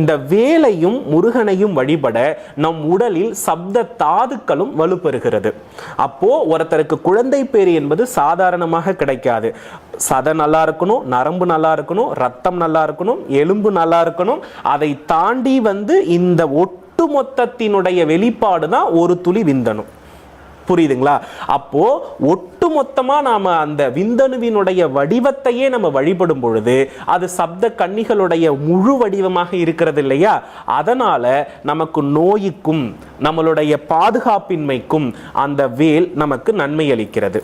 இந்த வேலையும் முருகனையும் வழிபட நம் உடலில் சப்த தாதுக்களும் வலுப்பெறுகிறது. அப்போ ஒருத்தருக்கு குழந்தை பேர் என்பது சாதாரணமாக கிடைக்காது. சதை நல்லா இருக்கணும் நரம்பு நல்லா இருக்கணும் ரத்தம் நல்லா இருக்கணும் எலும்பு நல்லா இருக்கணும். அதை தாண்டி வந்து இந்த ஒட்டுமொத்தத்தினுடைய வெளிப்பாடு தான் ஒரு துளி விந்தணும். புரியுதுங்களா? அப்போ ஒட்டு மொத்தமா நாம அந்த விந்தணுவினுடைய வடிவத்தையே நம்ம வழிபடும் பொழுது அது சப்த கன்னிகளுடைய முழு வடிவமாக இருக்கிறது இல்லையா? அதனால நமக்கு நோய்க்கும் நம்மளுடைய பாதுகாப்பின்மைக்கும் அந்த வேல் நமக்கு நன்மை அளிக்கிறது.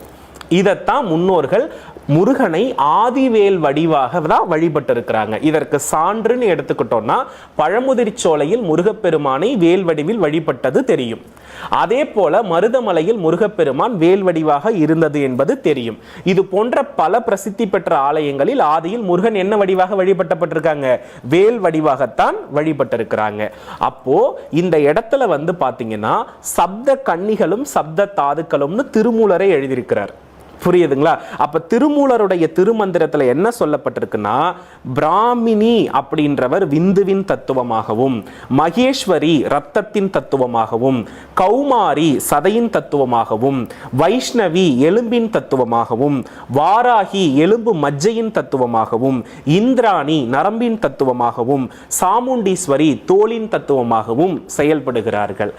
இதைத்தான் முன்னோர்கள் முருகனை ஆதிவேல் வடிவாக தான் வழிபட்டிருக்கிறாங்க. இதற்கு சான்றுன்னு எடுத்துக்கிட்டோம்னா பழமுதிர்ச்சோலையில் முருகப்பெருமானை வேல் வடிவில் வழிபட்டது தெரியும். அதே போல மருதமலையில் முருகப்பெருமான் வேல் வடிவாக இருந்தது என்பது தெரியும். இது போன்ற பல பிரசித்தி பெற்ற ஆலயங்களில் ஆதியில் முருகன் என்ன வடிவாக வழிபட்டப்பட்டிருக்காங்க? வேல் வடிவாகத்தான் வழிபட்டிருக்கிறாங்க. அப்போ இந்த இடத்துல வந்து பாத்தீங்கன்னா சப்த கன்னிகளும் சப்த தாதுக்களும்னு திருமூலரை எழுதியிருக்கிறார். புரியுதுங்களா? அப்ப திருமூலருடைய திருமந்திரத்துல என்ன சொல்லப்பட்டிருக்குன்னா பிராமினி அப்படின்றவர் விந்துவின் தத்துவமாகவும் மகேஸ்வரி ரத்தத்தின் தத்துவமாகவும் கௌமாரி சதையின் தத்துவமாகவும் வைஷ்ணவி எலும்பின் தத்துவமாகவும் வாராகி எலும்பு மஜ்ஜையின் தத்துவமாகவும் இந்திராணி நரம்பின் தத்துவமாகவும் சாமுண்டீஸ்வரி தோளின் தத்துவமாகவும் செயல்படுகிறார்கள்.